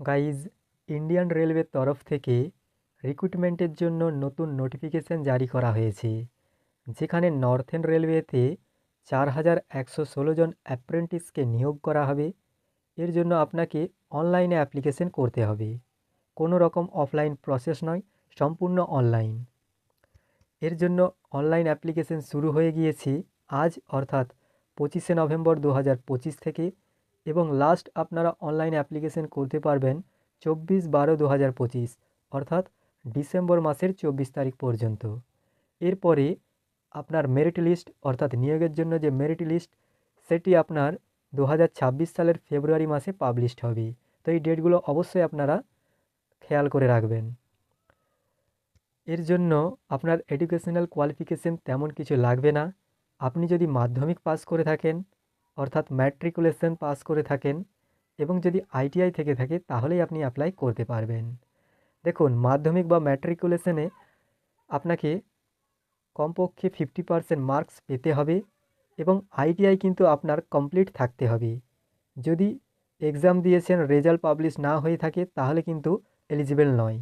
Guys Indian রেলওয়ের তরফ থেকে রিক্রুটমেন্টের জন্য নতুন নোটিফিকেশান জারি করা হয়েছে, যেখানে নর্থেন রেলওয়েতে চার হাজার একশো ষোলো জন অ্যাপ্রেন্টিসকে নিয়োগ করা হবে। এর জন্য আপনাকে অনলাইনে অ্যাপ্লিকেশন করতে হবে। কোনো রকম অফলাইন প্রসেস নয়, সম্পূর্ণ অনলাইন এর জন্য অনলাইন অ্যাপ্লিকেশন শুরু হয়ে গিয়েছে আজ, অর্থাৎ পঁচিশে নভেম্বর দু হাজার পঁচিশ থেকে। এবং লাস্ট আপনারা অনলাইন অ্যাপ্লিকেশন করতে পারবেন চব্বিশ বারো দু হাজার পঁচিশ, অর্থাৎ ডিসেম্বর মাসের চব্বিশ তারিখ পর্যন্ত। এরপরে আপনার মেরিট লিস্ট অর্থাৎ নিয়োগের জন্য যে মেরিট লিস্ট সেটি আপনার দু হাজার ছাব্বিশ সালের ফেব্রুয়ারি মাসে পাবলিশড হবে। তো এই ডেটগুলো অবশ্যই আপনারা খেয়াল করে রাখবেন। এর জন্য আপনার এডুকেশনাল কোয়ালিফিকেশন তেমন কিছু লাগবে না। আপনি যদি মাধ্যমিক পাস করে থাকেন অর্থাৎ ম্যাট্রিকুলেশন পাস করে থাকেন এবং যদি আইটিআই থেকে থাকে, তাহলেই আপনি অ্যাপ্লাই করতে পারবেন। দেখুন, মাধ্যমিক বা ম্যাট্রিকুলেশনে আপনাকে কমপক্ষে ফিফটি পারসেন্ট মার্কস পেতে হবে এবং আইটিআই কিন্তু আপনার কমপ্লিট থাকতে হবে। যদি এক্সাম দিয়েছেন রেজাল্ট পাবলিশ না হয়ে থাকে, তাহলে কিন্তু এলিজিবল নয়।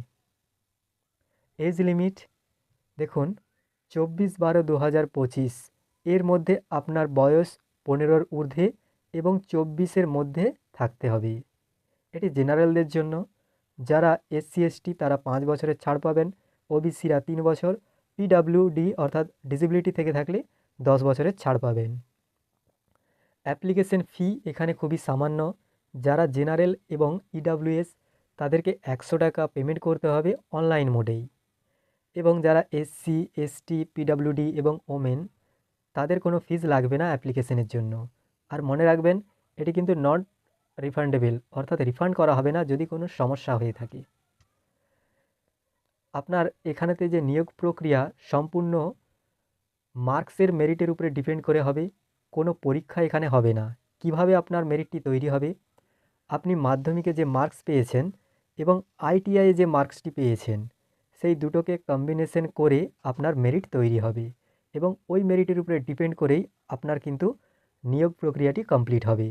এজ লিমিট দেখুন, চব্বিশ বারো দু হাজার পঁচিশ, এর মধ্যে আপনার বয়স পনেরোর ঊর্ধ্বে এবং চব্বিশের মধ্যে থাকতে হবে। এটি জেনারেলদের জন্য। যারা এসসি, এসটি তারা পাঁচ বছরের ছাড় পাবেন। ওবিসিরা তিন বছর। পিডাব্লিউডি অর্থাৎ ডিসেবিলিটি থেকে থাকলে দশ বছরের ছাড় পাবেন। অ্যাপ্লিকেশন ফি এখানে খুবই সামান্য। যারা জেনারেল এবং ইডাব্লিউএস তাদেরকে একশো টাকা পেমেন্ট করতে হবে অনলাইন মোডেই। এবং যারা এসসি, এসটি, পিডাব্লিউডি এবং ওমেন তাদের কোনো ফিজ লাগবে না অ্যাপ্লিকেশনের জন্য। আর মনে রাখবেন, এটি কিন্তু নট রিফান্ডেবল অর্থাৎ রিফান্ড করা হবে না যদি কোনো সমস্যা হয়ে থাকে। আপনার এখানেতে যে নিয়োগ প্রক্রিয়া সম্পূর্ণ মার্কসের মেরিটের উপরে ডিপেন্ড করে হবে, কোনো পরীক্ষা এখানে হবে না। কীভাবে আপনার মেরিটটি তৈরি হবে? আপনি মাধ্যমিকে যে মার্কস পেয়েছেন এবং আইটিআইয়ে যে মার্কসটি পেয়েছেন, সেই দুটোকে কম্বিনেশন করে আপনার মেরিট তৈরি হবে। এবং ওই মেরিটের উপরে ডিপেন্ড করেই আপনার কিন্তু নিয়োগ প্রক্রিয়াটি কমপ্লিট হবে।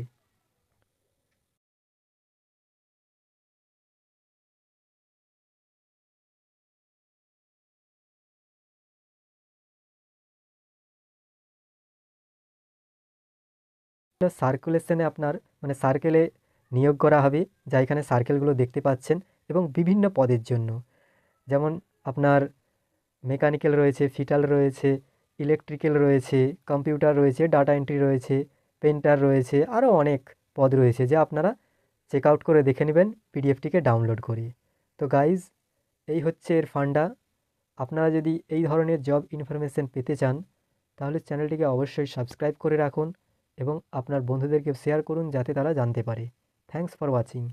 সার্কুলেশনে আপনার মানে সার্কেলে নিয়োগ করা হবে, যা এখানে সার্কেলগুলো দেখতে পাচ্ছেন, এবং বিভিন্ন পদের জন্য। যেমন আপনার মেকানিক্যাল রয়েছে ফিটাল রয়েছে ইলেকট্রিক্যাল রয়েছে, কম্পিউটার রয়েছে, ডাটা এন্ট্রি রয়েছে, পেন্টার রয়েছে, আরও অনেক পদ রয়েছে যা আপনারা চেক আউট করে দেখে নেবেন, পিডিএফটিকে ডাউনলোড করে তো গাইজ, এই হচ্ছে এর ফান্ডা। আপনারা যদি এই ধরনের জব ইনফরমেশন পেতে চান, তাহলে চ্যানেলটিকে অবশ্যই সাবস্ক্রাইব করে রাখুন এবং আপনার বন্ধুদেরকে শেয়ার করুন যাতে তারা জানতে পারে। Thanks for watching.